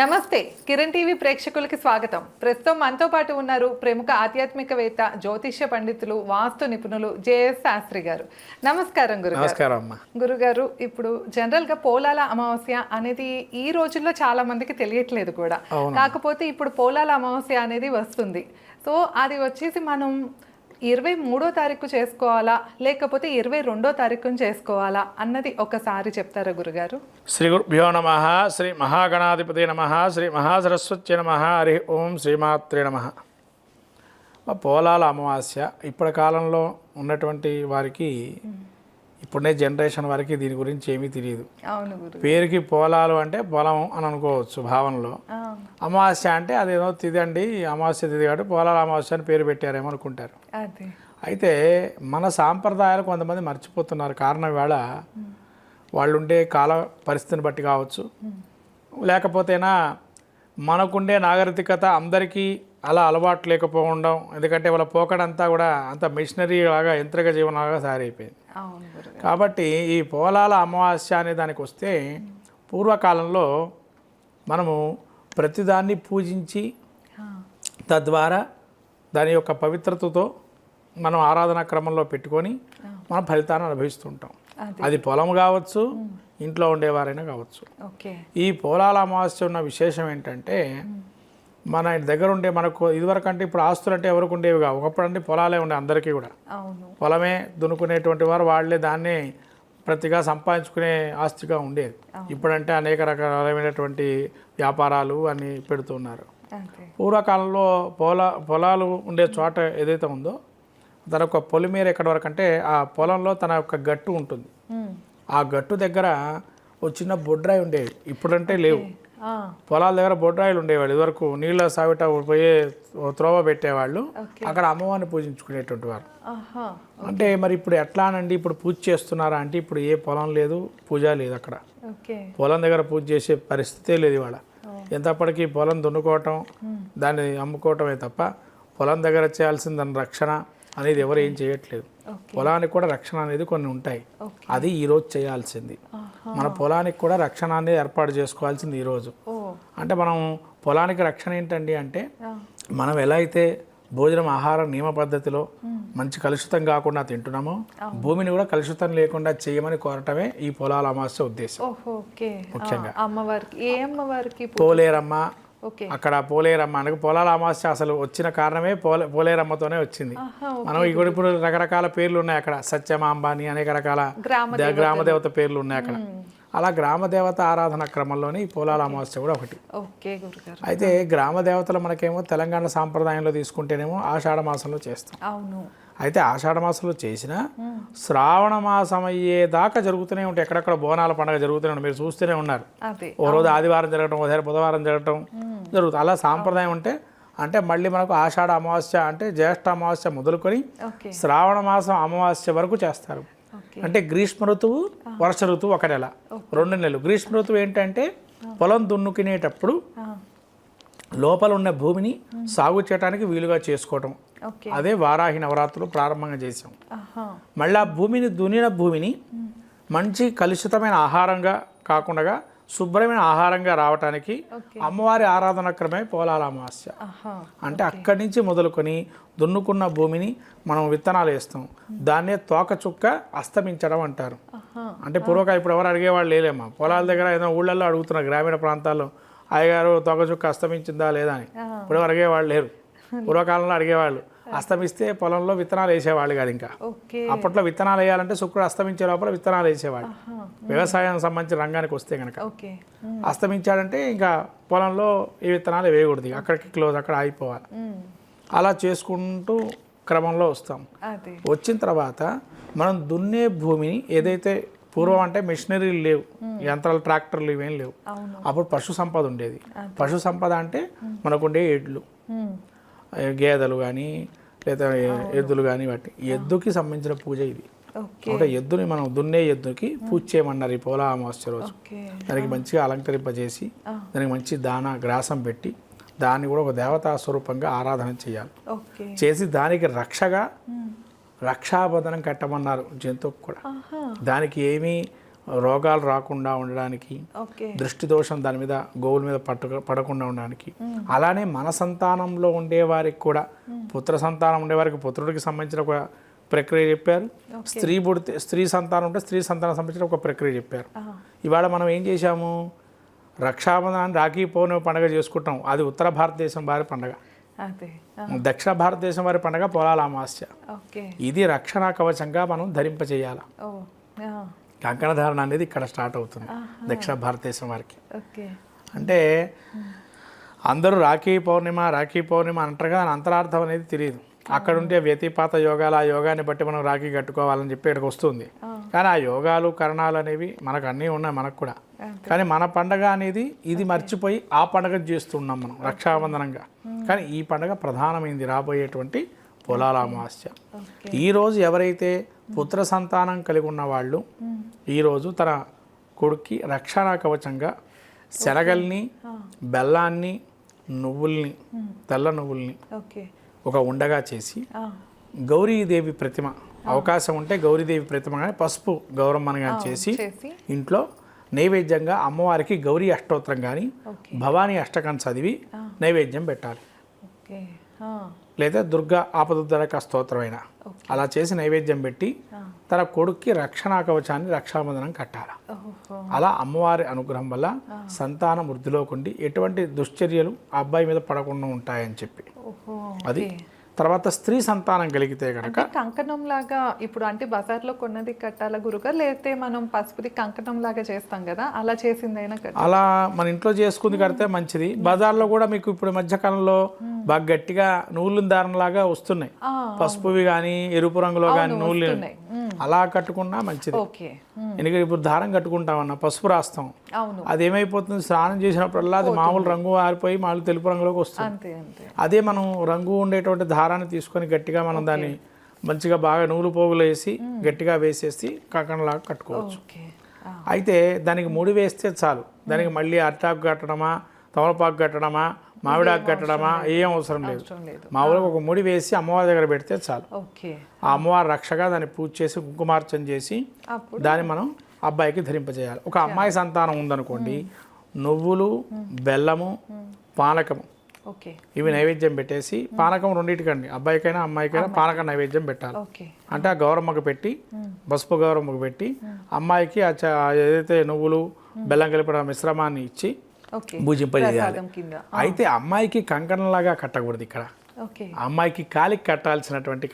నమస్తే కిరణ్ టీవీ ప్రేక్షకులకి స్వాగతం. ప్రస్తుతం మనతో పాటు ఉన్నారు ప్రముఖ ఆధ్యాత్మికవేత్త జ్యోతిష్య పండితులు వాస్తు నిపుణులు జేఎస్ శాస్త్రి గారు. నమస్కారం అమ్మా. గురుగారు ఇప్పుడు జనరల్గా పోలాల అమావాస్య అనేది ఈ రోజుల్లో చాలా మందికి తెలియట్లేదు కూడా. కాకపోతే ఇప్పుడు పోలాల అమావాస్య అనేది వస్తుంది. సో అది వచ్చేసి మనం ఇరవై మూడో తారీఖు చేసుకోవాలా? లేకపోతే ఇరవై రెండో తారీఖున చేసుకోవాలా? అన్నది ఒకసారి చెప్తారా గురుగారు? శ్రీ గురుభ్యో నమ శ్రీ మహాగణాధిపతి నమ శ్రీ మహాసరస్వతి నమ హరి ఓం శ్రీమాత్రే నమ. పోలాల అమావాస్య ఇప్పటి కాలంలో ఉన్నటువంటి వారికి ఇప్పుడే జనరేషన్ వారికి దీని గురించి ఏమీ తెలియదు. పేరుకి పోలాలు అంటే పొలం అని అనుకోవచ్చు భావనలో. అమావాస్య అంటే అదేదో తిది అండి అమావాస్య తిది కాబట్టి పోలాల అమావాస్య అని పేరు పెట్టారేమో అనుకుంటారు. అయితే మన సాంప్రదాయాలు కొంతమంది మర్చిపోతున్నారు. కారణం వేళ వాళ్ళు ఉండే కాల పరిస్థితిని బట్టి కావచ్చు. లేకపోతేనా మనకుండే నాగరికత అందరికీ అలా అలవాటు లేకపోవడం ఎందుకంటే వాళ్ళ పోకడంతా కూడా అంత మిషనరీ లాగా యంత్రిక జీవనంలాగా తయారైపోయింది కాబట్టి ఈ పోలాల అమావాస్య అనే దానికి వస్తే పూర్వకాలంలో మనము ప్రతిదాన్ని పూజించి తద్వారా దాని యొక్క పవిత్రతతో మనం ఆరాధనా క్రమంలో పెట్టుకొని మనం ఫలితాన్ని అనుభవిస్తుంటాం. అదే. పొలం కావచ్చు ఇంట్లో ఉండేవారైనా కావచ్చు. ఈ పోలాల అమావాస్య ఉన్న విశేషం ఏంటంటే మన ఇంటి దగ్గర ఉండే మనకు ఇదివరకు అంటే ఇప్పుడు ఆస్తులు అంటే ఎవరికి ఉండేవి కావు. ఒకప్పుడు అంటే పొలాలే ఉండే అందరికీ కూడా. పొలమే దున్నుకునేటువంటి వారు వాళ్ళే దాన్ని ప్రతిగా సంపాదించుకునే ఆస్తిగా ఉండేది. ఇప్పుడంటే అనేక రకాలైనటువంటి వ్యాపారాలు అన్ని పెడుతున్నారు పూర్వకాలంలో పొల పొలాలు ఉండే చోట ఏదైతే ఉందో తన యొక్క పొలిమేర ఎక్కడి వరకు అంటే ఆ పొలంలో తన యొక్క గట్టు ఉంటుంది. ఆ గట్టు దగ్గర ఒక చిన్న బొడ్రాయి ఉండేవి ఇప్పుడంటే లేవు. పొలాల దగ్గర బొడ్రాయిలు ఉండేవాళ్ళు. ఇదివరకు నీళ్ళ సావిట పోయే త్రోవ పెట్టేవాళ్ళు. అక్కడ అమ్మవారిని పూజించుకునేటువంటి వారు. అంటే మరి ఇప్పుడు ఎట్లానండి ఇప్పుడు పూజ చేస్తున్నారా అంటే ఇప్పుడు ఏ పొలం లేదు పూజ లేదు అక్కడ. పొలం దగ్గర పూజ చేసే పరిస్థితే లేదు ఇవాళ. ఎంతప్పటికీ పొలం దున్నుకోవటం దాన్ని అమ్ముకోవటమే తప్ప పొలం దగ్గర చేయాల్సిన దాని రక్షణ అనేది ఎవరు ఏం చేయట్లేదు. పొలానికి కూడా రక్షణ అనేది కొన్ని ఉంటాయి. అది ఈరోజు చేయాల్సింది. మన పొలానికి కూడా రక్షణ అనేది ఏర్పాటు చేసుకోవాల్సింది ఈరోజు అంటే మనం పొలానికి రక్షణ ఏంటండి అంటే మనం ఎలా అయితే భోజనం ఆహారం నియమ పద్ధతిలో మంచి కలుషితం కాకుండా తింటున్నామో భూమిని కూడా కలుషితం లేకుండా చేయమని కోరటమే ఈ పొలాల అమావాస్య ఉద్దేశం. ముఖ్యంగా. అమ్మవారికి ఏ అమ్మవారికి పూ- పోలేరమ్మ అక్కడ పోలేరమ్మ అనగా పొలాల అమావాస్య అసలు వచ్చిన కారణమే పోలే పోలేరమ్మతోనే వచ్చింది. మనం ఇక్కడ ఇప్పుడు రకరకాల పేర్లు ఉన్నాయి అక్కడ. సత్యమాంబ అని అనేక రకాల గ్రామ దే- గ్రామ దేవత పేర్లు ఉన్నాయి అక్కడ అలా గ్రామ దేవత ఆరాధన క్రమంలోనే పోలాల అమావాస్య కూడా ఒకటి. ఓకే అయితే గ్రామ దేవతలు మనకేమో తెలంగాణ సాంప్రదాయంలో తీసుకుంటేనేమో ఆషాఢ మాసంలో చేస్తాం అవును. అయితే ఆషాఢ మాసంలో చేసిన శ్రావణ మాసం అయ్యేదాకా జరుగుతూనే ఉంటాయి. ఎక్కడెక్కడ బోనాల పండుగ జరుగుతూనే ఉంటాయి. మీరు చూస్తూనే ఉన్నారు. ఓ రోజు ఆదివారం జరగటం ఒకసారి బుధవారం జరగటం జరుగుతుంది. అలా సాంప్రదాయం ఉంటే అంటే మళ్ళీ మనకు ఆషాఢ అమావాస్య అంటే జ్యేష్ఠ అమావాస్య మొదలుకొని శ్రావణ మాసం అమావాస్య వరకు చేస్తారు. అంటే గ్రీష్మ ఋతువు వర్ష ఋతువు ఒక నెల రెండు నెలలు. గ్రీష్మ ఋతువు ఏంటంటే పొలం దున్నుకునేటప్పుడు లోపల ఉన్న భూమిని సాగు చేయడానికి వీలుగా చేసుకోవటం. అదే వారాహి నవరాత్రులు ప్రారంభంగా చేసాం మళ్ళీ ఆ భూమిని దున్నిన భూమిని మంచి కలుషితమైన ఆహారంగా కాకుండా శుభ్రమైన ఆహారంగా రావటానికి అమ్మవారి ఆరాధన క్రమే పోలాల అమావాస్య. అంటే అక్కడి నుంచి మొదలుకొని దున్నుకున్న భూమిని మనం విత్తనాలు వేస్తాం. దాన్నే తోక చుక్క అస్తమించడం అంటారు. అంటే పూర్వక ఇప్పుడు ఎవరు అడిగేవాళ్ళు లేలేమ్మా పొలాల దగ్గర ఏదో ఊళ్ళల్లో అడుగుతున్నారు గ్రామీణ ప్రాంతాల్లో అయ్యగారు తోక చుక్క అస్తమించిందా లేదా అని. ఇప్పుడు ఎవరు అడిగేవాళ్ళు లేరు. పూర్వకాలంలో అడిగేవాళ్ళు. అస్తమిస్తే పొలంలో విత్తనాలు వేసేవాళ్ళు కాదు ఇంకా. అప్పట్లో విత్తనాలు వేయాలంటే శుక్రుడు అస్తమించే లోపల విత్తనాలు వేసేవాళ్ళు. వ్యవసాయం సంబంధించిన రంగానికి వస్తే కనుక అస్తమించాడంటే ఇంకా పొలంలో ఈ విత్తనాలు వేయకూడదు అక్కడికి క్లోజ్ అక్కడ ఆగిపోవాలి. అలా చేసుకుంటూ క్రమంలో వస్తాం. వచ్చిన తర్వాత మనం దున్నే భూమిని ఏదైతే పూర్వం అంటే మిషనరీలు లేవు యంత్రాలు ట్రాక్టర్లు ఇవేం లేవు. అప్పుడు పశు సంపద ఉండేది. పశు సంపద అంటే మనకుండే ఎడ్లు గేదెలు కానీ లేదా ఎద్దులు కానీ వాటి ఎద్దుకి సంబంధించిన పూజ ఇది. అంటే ఎద్దుని మనం దున్నే ఎద్దుకి పూజ చేయమన్నారు ఈ పోలా అమావాస్య రోజు. దానికి మంచిగా అలంకరింపజేసి. దానికి మంచి దాన గ్రాసం పెట్టి దాన్ని కూడా ఒక దేవతా స్వరూపంగా ఆరాధన చేయాలి. చేసి దానికి రక్షగా రక్షాబంధనం కట్టమన్నారు జంతువుకు కూడా. దానికి ఏమీ రోగాలు రాకుండా ఉండడానికి దృష్టి దోషం దాని మీద గోవుల మీద పట్టు పడకుండా ఉండడానికి. అలానే మన సంతానంలో ఉండే వారికి కూడా పుత్ర సంతానం ఉండే వారికి పుత్రుడికి సంబంధించిన ఒక ప్రక్రియ చెప్పారు. స్త్రీ పుడితే స్త్రీ సంతానం ఉంటే స్త్రీ సంతానం సంబంధించిన ఒక ప్రక్రియ చెప్పారు. ఇవాళ మనం ఏం చేశాము? రక్షాబంధనాన్ని రాఖీ పౌర్ణమి పండుగ చేసుకుంటాం. అది ఉత్తర భారతదేశం వారి పండుగ. దక్షిణ భారతదేశం వారి పండుగ పొలాల అమావాస్య. ఓకే. ఇది రక్షణ కవచంగా మనం ధరింపచేయాలి ఆ, కంకణ ధారణ అనేది ఇక్కడ స్టార్ట్ అవుతుంది. దక్షిణ భారతదేశం వారికి. అంటే అందరూ రాఖీ పౌర్ణిమ రాఖీ పౌర్ణిమ అంటారు కదా దాని అంతరార్థం అనేది తెలియదు. అక్కడ ఉంటే వ్యతిపాత యోగాలు ఆ యోగాన్ని బట్టి మనం రాఖీ కట్టుకోవాలని చెప్పి ఇక్కడికి వస్తుంది. కానీ ఆ యోగాలు కరణాలు అనేవి మనకు అన్నీ ఉన్నాయి మనకు కూడా. కానీ మన పండగ అనేది ఇది మర్చిపోయి ఆ పండగ చేస్తున్నాం మనం రక్షాబంధనంగా. కానీ ఈ పండగ ప్రధానమైంది రాబోయేటువంటి పొలాల అమావాస్య. ఈరోజు ఎవరైతే పుత్ర సంతానం కలిగి ఉన్న వాళ్ళు ఈరోజు తన కొడుక్కి రక్షణ కవచంగా శనగల్ని బెల్లాన్ని నువ్వుల్ని తెల్ల నువ్వుల్ని ఒక ఉండగా చేసి గౌరీదేవి ప్రతిమ అవకాశం ఉంటే గౌరీదేవి ప్రతిమ కానీ పసుపు గౌరమ్మని కానీ చేసి ఇంట్లో నైవేద్యంగా అమ్మవారికి గౌరీ అష్టోత్తరం కానీ భవానీ అష్టకం చదివి నైవేద్యం పెట్టాలి. లేదా దుర్గా ఆపదుద్దరక స్తోత్రమైన. అలా చేసి నైవేద్యం పెట్టి. తన కొడుక్కి రక్షణ కవచాన్ని రక్షాబంధనం కట్టాలి. అలా అమ్మవారి అనుగ్రహం వల్ల సంతానం వృద్ధిలోకుండి ఎటువంటి దుశ్చర్యలు ఆ అబ్బాయి మీద పడకుండా ఉంటాయని చెప్పి. అది తర్వాత స్త్రీ సంతానం కలిగితే కనుక కంకణం లాగా ఇప్పుడు అంటే బజార్లో కొన్నది కట్టాలా గురుగారు? లేకపోతే మనం పసుపుది కంకణం లాగా చేస్తాం కదా? అలా చేసిందైనా అలా మన ఇంట్లో చేసుకుంది కడితే మంచిది. బజార్లో కూడా మీకు ఇప్పుడు మధ్యకాలంలో బాగా గట్టిగా నూలు దారంలాగా వస్తున్నాయి. ఆ, పసుపువి కానీ ఎరుపు రంగులో కానీ నూలు వస్తున్నాయి. అలా కట్టుకున్నా మంచిది. ఎందుకంటే ఇప్పుడు దారం కట్టుకుంటామన్న పసుపు రాస్తాం. అది ఏమైపోతుంది స్నానం చేసినప్పుడల్లా అది మామూలు రంగు ఆరిపోయి మామూలు తెలుపు రంగులోకి వస్తుంది. అదే మనం రంగు ఉండేటువంటి దారాన్ని తీసుకొని గట్టిగా మనం దాన్ని మంచిగా బాగా నూలు పోగులు వేసి గట్టిగా వేసేసి కాకంలాగా కట్టుకోవచ్చు. అయితే దానికి ముడి వేస్తే చాలు. దానికి మళ్ళీ అట్టాకు కట్టడమా తమలపాకు కట్టడమా మామిడాకు కట్టడమా? ఏం అవసరం లేదు. మామూలుగా ఒక ముడి వేసి అమ్మవారి దగ్గర పెడితే చాలు. ఓకే. ఆ అమ్మవారి రక్షగా దాన్ని పూజ చేసి కుంకుమార్చన చేసి దాన్ని మనం అబ్బాయికి ధరింపజేయాలి. ఒక అమ్మాయి సంతానం ఉందనుకోండి నువ్వులు బెల్లము పానకము. ఓకే. ఇవి నైవేద్యం పెట్టేసి పానకం రెండింటికండి. అబ్బాయికైనా అమ్మాయికైనా పానకం నైవేద్యం పెట్టాలి. ఓకే. అంటే ఆ గౌరమ్మకు పెట్టి పసుపు గౌరమ్మకు పెట్టి అమ్మాయికి ఏదైతే నువ్వులు బెల్లం కలిపిన మిశ్రమాన్ని ఇచ్చి భుజింపజేయాలి. అయితే అమ్మాయికి కంకణంలాగా కట్టకూడదు ఇక్కడ. అమ్మాయికి కాలికి కట్టాల్సినటువంటి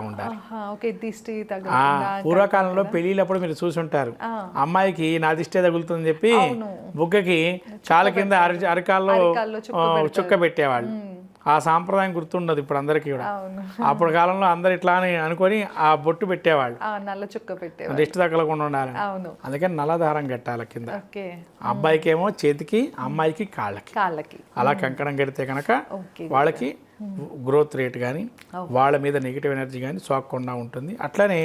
ఉండాలి. దిష్టి ఆ తగ్గకుండా పూర్వకాలంలో పెళ్ళిళ్ళప్పుడు మీరు చూసి ఉంటారు. ఆ. అమ్మాయికి నా దిష్టే తగులుతుందని చెప్పి. బుగ్గకి కాలు కింద అరి అరికాల్లో చుక్క పెట్టేవాళ్ళు. ఆ సాంప్రదాయం గుర్తుండదు ఇప్పుడు అందరికీ కూడా. అప్పుడు కాలంలో అందరు ఇట్లా అని అనుకొని ఆ బొట్టు పెట్టేవాళ్ళు. నల్ల చుక్క పెట్టే దిష్టి తగలకుండా అవును. అందుకని నల్లదారం కట్టాలి కింద. ఓకే. అబ్బాయికి ఏమో చేతికి అమ్మాయికి కాళ్ళకి. కాళ్ళకి. అలా కంకణం కడితే కనుక వాళ్ళకి గ్రోత్ రేట్ కానీ వాళ్ళ మీద నెగిటివ్ ఎనర్జీ కానీ సోకకుండా ఉంటుంది. అట్లనే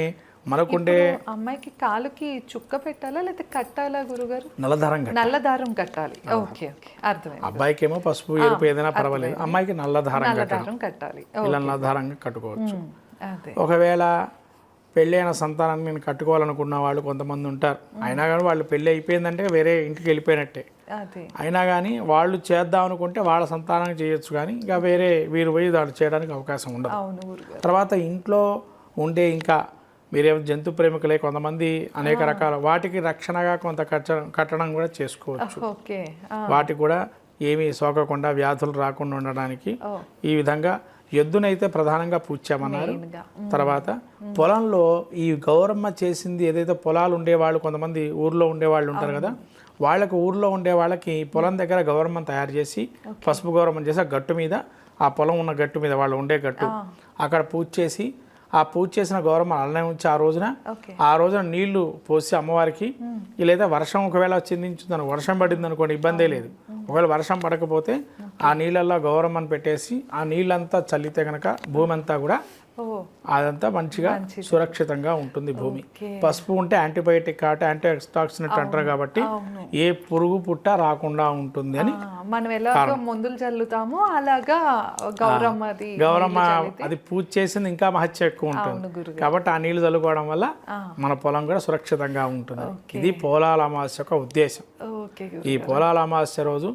మనకుండే అమ్మాయికి కాలుకి చుక్క పెట్టాలా లేకపోతే కట్టాలా గురుగారు? నల్లదారం కట్టాలి. నల్ల దారం కట్టాలి ఓకే ఓకే. అర్థమైంది. అబ్బాయికి ఏమో పసుపు ఎరుపు ఏదైనా పర్వాలేదు. అమ్మాయికి నల్లదారం నల్ల కట్టాలి. కట్టాలి. ఇలా నల్లదారంగా కట్టుకోవచ్చు. ఒకవేళ పెళ్ళైన సంతానాన్ని నేను కట్టుకోవాలనుకున్న వాళ్ళు కొంతమంది ఉంటారు. అయినా కానీ వాళ్ళు పెళ్ళి అయిపోయిందంటే వేరే ఇంటికి వెళ్ళిపోయినట్టే. అయినా కానీ వాళ్ళు చేద్దాం అనుకుంటే వాళ్ళ సంతానం చేయొచ్చు కానీ ఇంకా వేరే వీరు పోయి దాన్ని చేయడానికి అవకాశం ఉండదు. తర్వాత ఇంట్లో ఉండే ఇంకా మీరేమో జంతు ప్రేమికులే కొంతమంది అనేక రకాల వాటికి రక్షణగా కొంత కట్ట కట్టడం కూడా చేసుకోవచ్చు. వాటికి కూడా ఏమీ సోకకుండా వ్యాధులు రాకుండా ఉండడానికి ఈ విధంగా ఎద్దునైతే ప్రధానంగా పూడ్చామన్నారు మెయిన్గా తర్వాత పొలంలో ఈ గౌరమ్మ చేసింది ఏదైతే పొలాలు ఉండేవాళ్ళు కొంతమంది ఊర్లో ఉండేవాళ్ళు ఉంటారు కదా వాళ్ళకి ఊర్లో ఉండే వాళ్ళకి పొలం దగ్గర గౌరమ్మని తయారు చేసి పసుపు గౌరమ్మని చేసి ఆ గట్టు మీద ఆ పొలం ఉన్న గట్టు మీద వాళ్ళు ఉండే గట్టు అక్కడ పూజ చేసి ఆ పూజ చేసిన గౌరమ్మ అల్లనే ఉంచి ఆ రోజున ఆ రోజున నీళ్ళు పోసి అమ్మవారికి లేదా వర్షం ఒకవేళ చిందించుందని వర్షం పడింది అనుకోండి ఇబ్బందే లేదు. ఒకవేళ వర్షం పడకపోతే ఆ నీళ్ళల్లో గౌరమ్మని పెట్టేసి ఆ నీళ్ళంతా చల్లితే కనుక భూమి అంతా కూడా అదంతా మంచిగా సురక్షితంగా ఉంటుంది భూమి. పసుపు ఉంటే యాంటీబయాటిక్ కాబట్టి యాంటీ ఎక్స్టాక్సినెంట్ అంటారు కాబట్టి. ఏ పురుగు పుట్ట రాకుండా ఉంటుంది అని మనం ఎలాగో మందులు చల్లుతామో అలాగా గౌరమ్మది గౌరమ్మ అది పూజ చేసింది ఇంకా మహత్య ఎక్కువ ఉంటుంది. కాబట్టి ఆ నీళ్ళు చల్లుకోవడం వల్ల మన పొలం కూడా సురక్షితంగా ఉంటుంది. ఇది పోలాల అమావాస్య యొక్క ఉద్దేశం. ఈ పోలాల అమావాస్య రోజు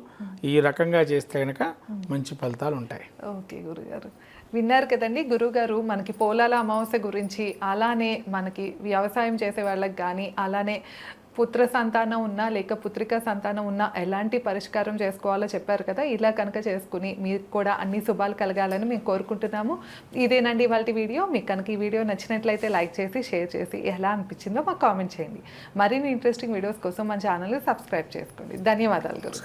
ఈ రకంగా చేస్తే కనుక మంచి ఫలితాలు ఉంటాయి. ఓకే గురుగారు. విన్నారు కదండి. గురుగారు మనకి పోలాల అమావాస్య గురించి అలానే మనకి వ్యవసాయం చేసే వాళ్ళకి కానీ అలానే పుత్ర సంతానం ఉన్నా లేక పుత్రిక సంతానం ఉన్నా ఎలాంటి పరిష్కారం చేసుకోవాలో చెప్పారు కదా. ఇలా కనుక చేసుకుని మీకు కూడా అన్ని శుభాలు కలగాలని మేము కోరుకుంటున్నాము. ఇదేనండి వాళ్ళ వీడియో. మీకు కనుక ఈ వీడియో నచ్చినట్లయితే లైక్ చేసి షేర్ చేసి ఎలా అనిపించిందో మాకు కామెంట్ చేయండి. మరిన్ని ఇంట్రెస్టింగ్ వీడియోస్ కోసం మన ఛానల్ని సబ్స్క్రైబ్ చేసుకోండి. ధన్యవాదాలు గురు